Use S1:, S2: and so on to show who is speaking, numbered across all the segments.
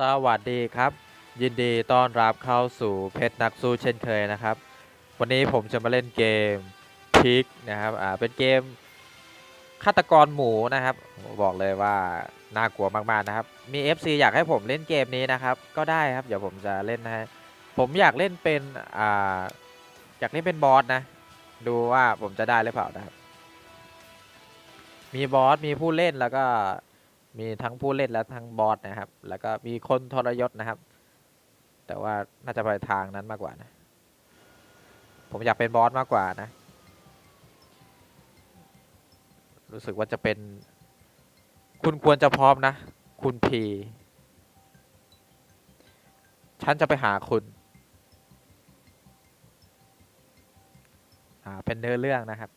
S1: สวัสดีครับ ยินดีต้อนรับเข้าสู่เพชรนักสู้เช่นเคยนะครับ วันนี้ผมจะมาเล่นเกมพิกนะครับอ่าเป็นเกมฆาตกรหมูนะครับ บอกเลยว่าน่ากลัวมากๆนะครับ มี FC อยากให้ผมเล่นเกมนี้นะครับ ก็ได้ครับ เดี๋ยวผมจะเล่นให้ผมอยากเล่นเป็นอ่าอยากเล่นเป็นบอสนะ ดูว่าผมจะได้หรือเปล่านะครับ มีบอสมีผู้เล่นแล้วก็ มีทั้งผู้เล่นและทั้งบอสนะครับ แล้วก็มีคนทรยศนะครับ แต่ว่าน่าจะไปทางนั้นมากกว่านะ ผมอยากเป็นบอสมากกว่านะ รู้สึกว่าจะเป็น คุณควรจะพร้อมนะ คุณพีฉันจะไปหาคุณ อ่า เป็นเนื้อเรื่องนะครับ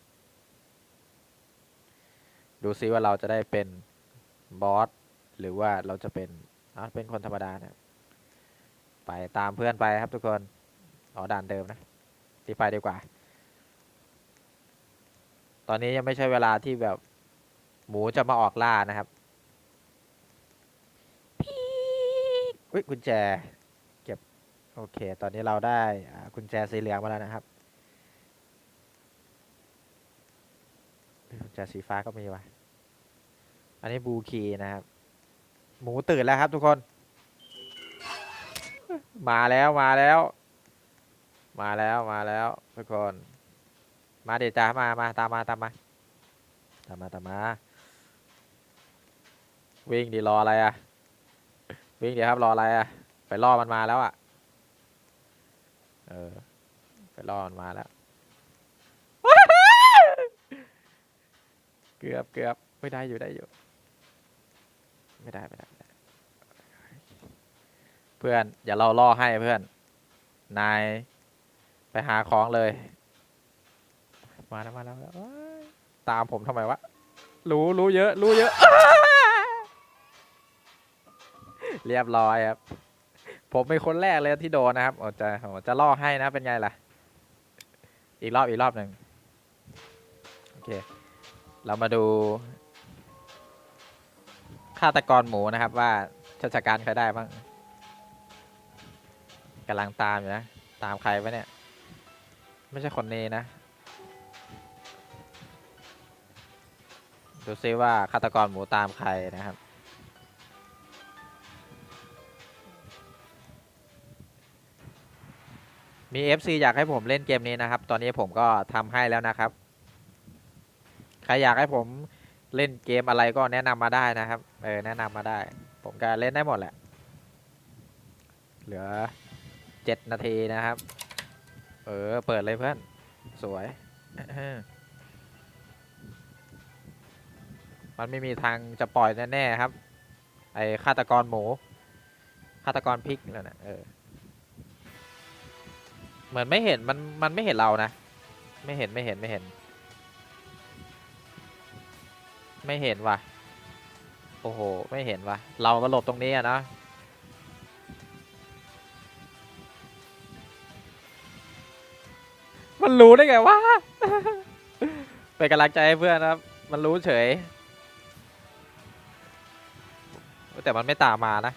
S1: ดูซิว่าเราจะได้เป็น บอสหรือว่าเราจะเป็นอ่าเป็นคนธรรมดาเนะครับไปตามเพื่อนไปครับทุกคนอ๋อด่านเดิมนะที่ไปดีกว่า ตอนนี้ยังไม่ใช่เวลาที่แบบหมูจะมาออกล่านะครับพีกอุ้ยกุญแจเก็บโอเค ตอนนี้เราได้อ่ากุญแจสีเหลืองมาแล้วนะครับเฮ้ยกุญแจสีฟ้าก็มีว่ะ อันนี้บลูคีนะครับ หมูตื่นแล้วครับทุกคน มาแล้วมาแล้ว มาแล้วมาแล้วทุกคน มาเดี๋ยวจ้ามามาตามมาตามมาตามมาตามมาวิ่งดีรออะไรอะวิ่งเดี๋ยวครับรออะไรอะไปล่อมันมาแล้วอะเออไปล่อมันมาแล้วเกือบเกือบไม่ได้อยู่ได้อยู่ ไม่ได้ไม่ได้ไม่ได้ เพื่อนอย่าเราล่อให้เพื่อน นาย ไปหาของเลย มาแล้วมาแล้วว้ายตามผมทำไมวะ รู้รู้เยอะ รู้เยอะ เรียบร้อยครับ ผมเป็นคนแรกเลยที่โดนนะครับโอ้จะโอ้จะล่อให้นะเป็นไงล่ะ อีกรอบอีกรอบหนึ่งโอเค เรามาดู ฆาตกรหมูนะครับว่าชาชการใครได้บ้างกำลังตามอยู่นะ ตามใครวะเนี่ย ไม่ใช่คนนี้นะ ดูซิว่าฆาตกรหมูตามใครนะครับมี FC อยากให้ผมเล่นเกมนี้นะครับ ตอนนี้ผมก็ทำให้แล้วนะครับ ใครอยากให้ผม เล่นเกมอะไรก็แนะนำมาได้นะครับ เออแนะนำมาได้ ผมก็เล่นได้หมดแหละ เหลือเจ็ดนาทีนะครับ เออ เปิดเลยเพื่อน สวย มันไม่มีทางจะปล่อยแน่ ๆ ครับ ไอฆาตกรหมู ฆาตกรพริกนั่นนะเออ เหมือนไม่เห็นมันมันไม่เห็นเรานะ ไม่เห็นไม่เห็นไม่เห็น ไม่เห็นว่ะ โอ้โห ไม่เห็นว่ะ เราก็หลบตรงนี้อะนะมันรู้ได้ไงวะเป็นกำลังใจให้เพื่อนครับ มันรู้เฉย แต่มันไม่ตามมานะ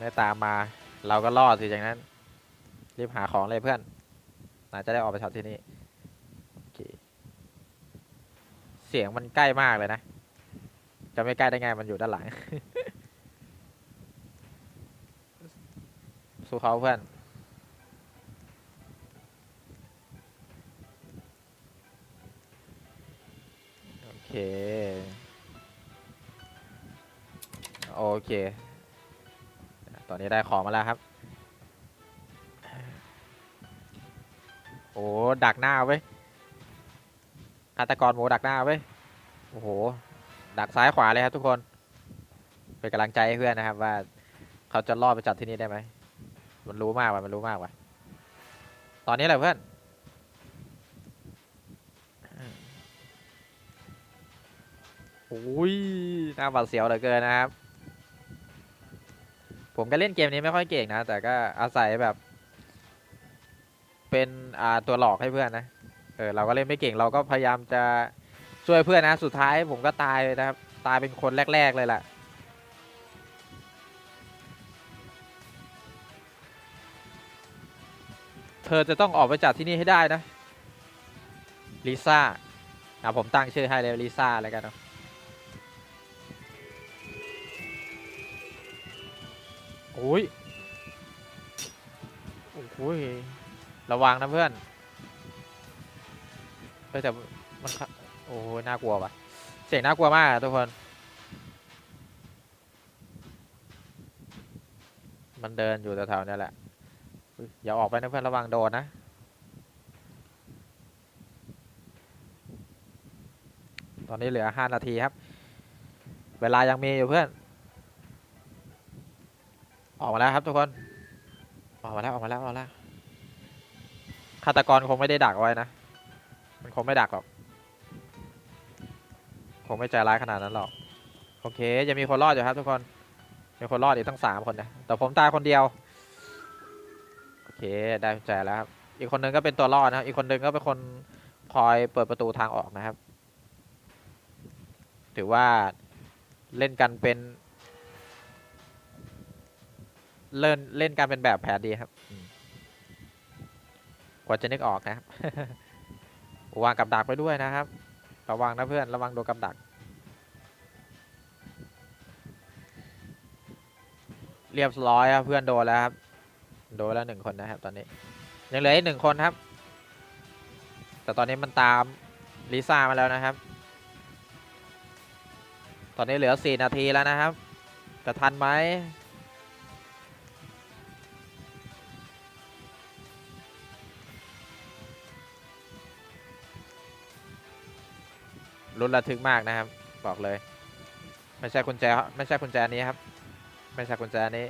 S1: ไม่ตามมา เราก็รอดสิจากนั้น รีบหาของเลยเพื่อนน่าจะได้ออกไปช็อตที่นี่โอเค เสียงมันใกล้มากเลยนะ จะไม่ใกล้ได้ไงมันอยู่ด้านหลัง สู้เขาเพื่อน โอเค โอเค ตอนนี้ได้ของมาแล้วครับ โอ้ ดักหน้าเว้ย ฆาตกรหมูดักหน้าเว้ยโอ้โห ดักซ้ายขวาเลยครับทุกคน เป็นกำลังใจให้เพื่อนนะครับ ว่าเขาจะรอดไปจัดที่นี่ได้ไหม มันรู้มากว่ะ มันรู้มากว่ะ ตอนนี้แหละเพื่อน โอ้ยน่าหวาดเสียวเหลือเกินนะครับ ผมก็เล่นเกมนี้ไม่ค่อยเก่งนะ แต่ก็อาศัยแบบ เป็นอ่าตัวหลอกให้เพื่อนนะ เออเราก็เล่นไม่เก่งเราก็พยายามจะช่วยเพื่อนนะสุดท้ายผมก็ตายนะครับตายเป็นคนแรก ๆ เลยแหละเธอจะต้องออกไปจากที่นี่ให้ได้นะลิซ่าอะผมตั้งชื่อให้เลยลิซ่าแล้วกันเนาะโอ้ยโอ้ยระวังนะเพื่อน เอ้ยแต่มันโอ้โหน่ากลัวว่ะ เสียงน่ากลัวมากอะทุกคน มันเดินอยู่แถวๆนี้แหละอุ๊ยอย่าออกไปนะเพื่อนระวังโดนนะ ตอนนี้เหลือห้านาทีครับ เวลายังมีอยู่เพื่อน ออกมาแล้วครับทุกคน ออกมาแล้วออกมาแล้วออกมาแล้วฆาตกรคงไม่ได้ดักไว้นะ มันคงไม่ดักหรอก คงไม่ใจร้ายขนาดนั้นหรอก โอเคยังมีคนรอดอยู่ครับทุกคน มีคนรอดอีกตั้งสามคนนะ แต่ผมตายคนเดียว โอเคได้กุญแจแล้วครับ อีกคนนึงก็เป็นตัวรอดนะครับ อีกคนนึงก็เป็นคนคอยเปิดประตูทางออกนะครับ ถือว่าเล่นกันเป็น เล่นเล่นกันเป็นแบบแผนดีครับ กว่าจะนึกออกนะครับ วางกับดักไว้ด้วยนะครับ ระวังนะเพื่อนระวังโดนกับดัก เรียบร้อยครับเพื่อนโดนแล้วครับ โดนแล้วหนึ่งคนนะครับ ตอนนี้ ยังเหลืออีกหนึ่งคนครับ แต่ตอนนี้มันตามลิซ่ามาแล้วนะครับ ตอนนี้เหลือสี่นาทีแล้วนะครับ จะทันไหม ลุ้นระทึกมากนะครับ บอกเลย ไม่ใช่กุญแจไม่ใช่กุญแจนี้ครับ ไม่ใช่กุญแจนี้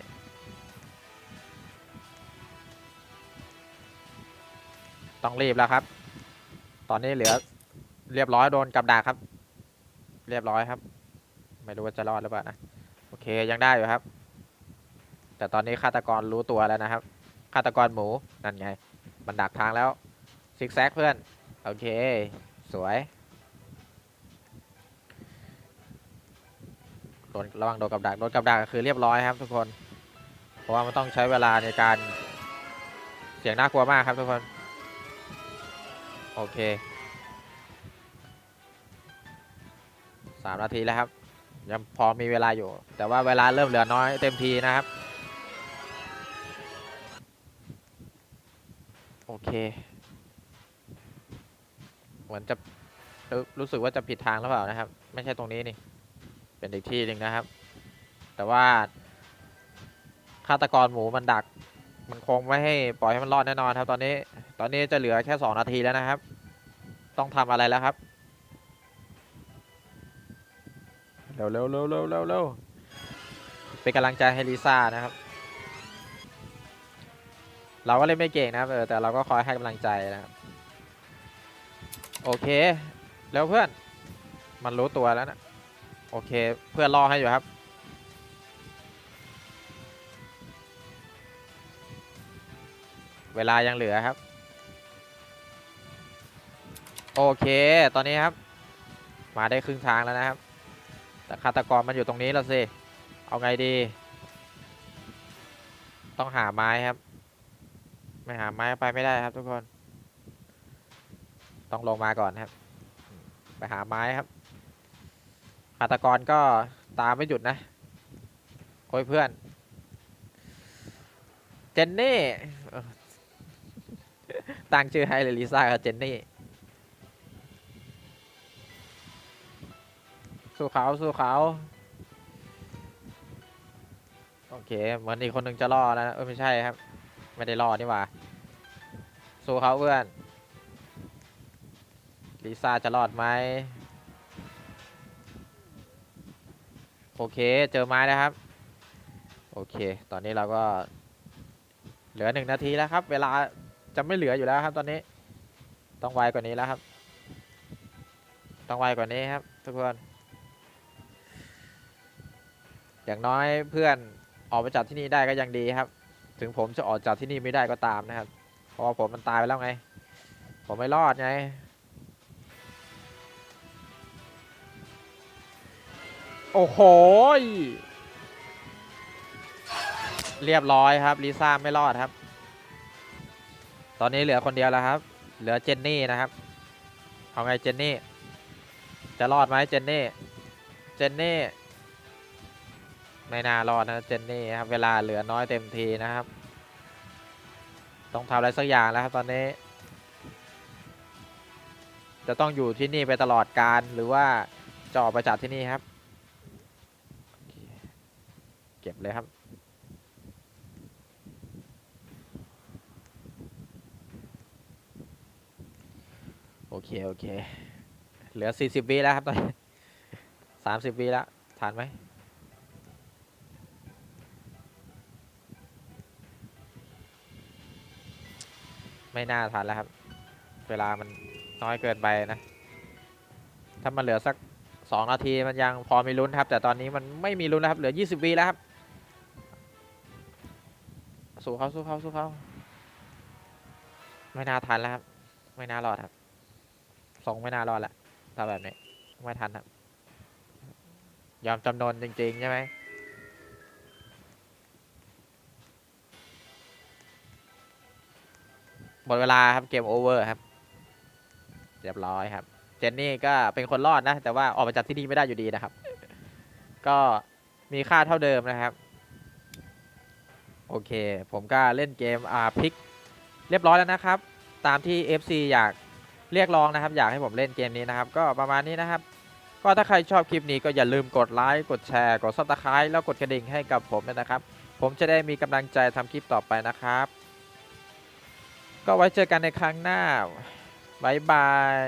S1: ต้องรีบแล้วครับ ตอนนี้เหลือเรียบร้อยโดนกับดักครับ เรียบร้อยครับ ไม่รู้ว่าจะรอดหรือเปล่านะ โอเคยังได้อยู่ครับ แต่ตอนนี้ฆาตกรรู้ตัวแล้วนะครับ ฆาตกรหมูนั่นไง มันดักทางแล้วซิกแซกเพื่อน โอเค สวย โด นระวังโดนกับดักโดนกับดักคือเรียบร้อยครับทุกคน เพราะว่ามันต้องใช้เวลาในการเสียงน่ากลัวมากครับทุกคน โอเคสามนาทีแล้วครับยังพอมีเวลาอยู่ แต่ว่าเวลาเริ่มเหลือน้อยเต็มทีนะครับ โอเค เหมือนจะรู้สึกว่าจะผิดทางหรือเปล่านะครับ ไม่ใช่ตรงนี้นี่ เป็นอีกที่หนึ่งนะครับ แต่ว่าฆาตกรหมูมันดัก มันคงไม่ให้ปล่อยให้มันรอดแน่นอนครับ ตอนนี้ ตอนนี้จะเหลือแค่สองนาทีแล้วนะครับ ต้องทำอะไรแล้วครับ เร็วเร็วเร็วเร็วเร็วเร็วเป็นกำลังใจให้ลิซ่านะครับ เราก็เล่นไม่เก่งนะครับเออแต่เราก็คอยให้กำลังใจนะครับ โอเค แล้วเพื่อน มันรู้ตัวแล้วนะ โอเค เพื่อนรอให้อยู่ครับ เวลายังเหลือครับ โอเค ตอนนี้ครับ มาได้ครึ่งทางแล้วนะครับ แต่ฆาตกรมันอยู่ตรงนี้แล้วสิ เอาไงดี ต้องหาไม้ครับ ไม่หาไม้ไปไม่ได้ครับทุกคน ต้องลงมาก่อนครับ ไปหาไม้ครับ ฆาตกรก็ตามไม่หยุดนะโอ้ยเพื่อน เจนนี่ตั้งชื่อให้เลยลิซ่ากับเจนนี่ สู้เขาสู้เขาโอเค เหมือนอีกคนหนึ่งจะรอดแล้วนะเออไม่ใช่ครับ ไม่ได้รอดนี่หว่า สู้เขาเพื่อนลิซ่าจะรอดไหม โอเค เจอไม้แล้วครับ โอเค ตอนนี้เราก็เหลือหนึ่งนาทีแล้วครับ เวลาจะไม่เหลืออยู่แล้วครับ ตอนนี้ ต้องไวกว่านี้แล้วครับ ต้องไวกว่านี้ครับ ทุกคน อย่างน้อยเพื่อนออกไปจากที่นี่ได้ก็ยังดีครับ ถึงผมจะออกจากที่นี่ไม่ได้ก็ตามนะครับ เพราะว่าผมมันตายไปแล้วไง ผมไม่รอดไง โอ้โห เรียบร้อยครับลิซ่าไม่รอดครับ ตอนนี้เหลือคนเดียวแล้วครับ เหลือเจนนี่นะครับ เอาไงเจนนี่ จะรอดไหมเจนนี่ เจนนี่ ไม่น่ารอดนะเจนนี่ครับ เวลาเหลือน้อยเต็มทีนะครับ ต้องทำอะไรสักอย่างแล้วครับตอนนี้ จะต้องอยู่ที่นี่ไปตลอดการหรือว่าจะออกไปจากที่นี่ครับ ก็บเลยครับ โอเค โอเค เหลือ 40วิแล้วครับตอนนี้30วิแล้วทันไหมไม่น่าทันแล้วครับ เวลามันน้อยเกินไปนะ ถ้ามันเหลือสัก 2 นาทีมันยังพอมีลุ้นครับ แต่ตอนนี้มันไม่มีลุ้นแล้วครับ เหลือ 20วิแล้วครับ สู้เขาสู้เขาสู้เขาไม่น่าทันแล้วครับ ไม่น่ารอดครับทรงไม่น่ารอดแล้วถ้าแบบนี้ไม่ทันครับ ยอมจำนนจริงๆใช่ไหมหมดเวลาครับเกมโอเวอร์ครับเรียบร้อยครับ เจนนี่ก็เป็นคนรอดนะ แต่ว่าออกมาจากที่นี่ไม่ได้อยู่ดีนะครับ ก็มีค่าเท่าเดิมนะครับ โอเค ผมก็เล่นเกมอ่าพลิกเรียบร้อยแล้วนะครับ ตามที่ FC อยากเรียกร้องนะครับ อยากให้ผมเล่นเกมนี้นะครับ ก็ประมาณนี้นะครับ ก็ถ้าใครชอบคลิปนี้ก็อย่าลืมกดไลค์กดแชร์กดซับสไครต์แล้วกดกระดิ่งให้กับผมด้วยนะครับ ผมจะได้มีกำลังใจทำคลิปต่อไปนะครับ ก็ไว้เจอกันในครั้งหน้าบ๊ายบาย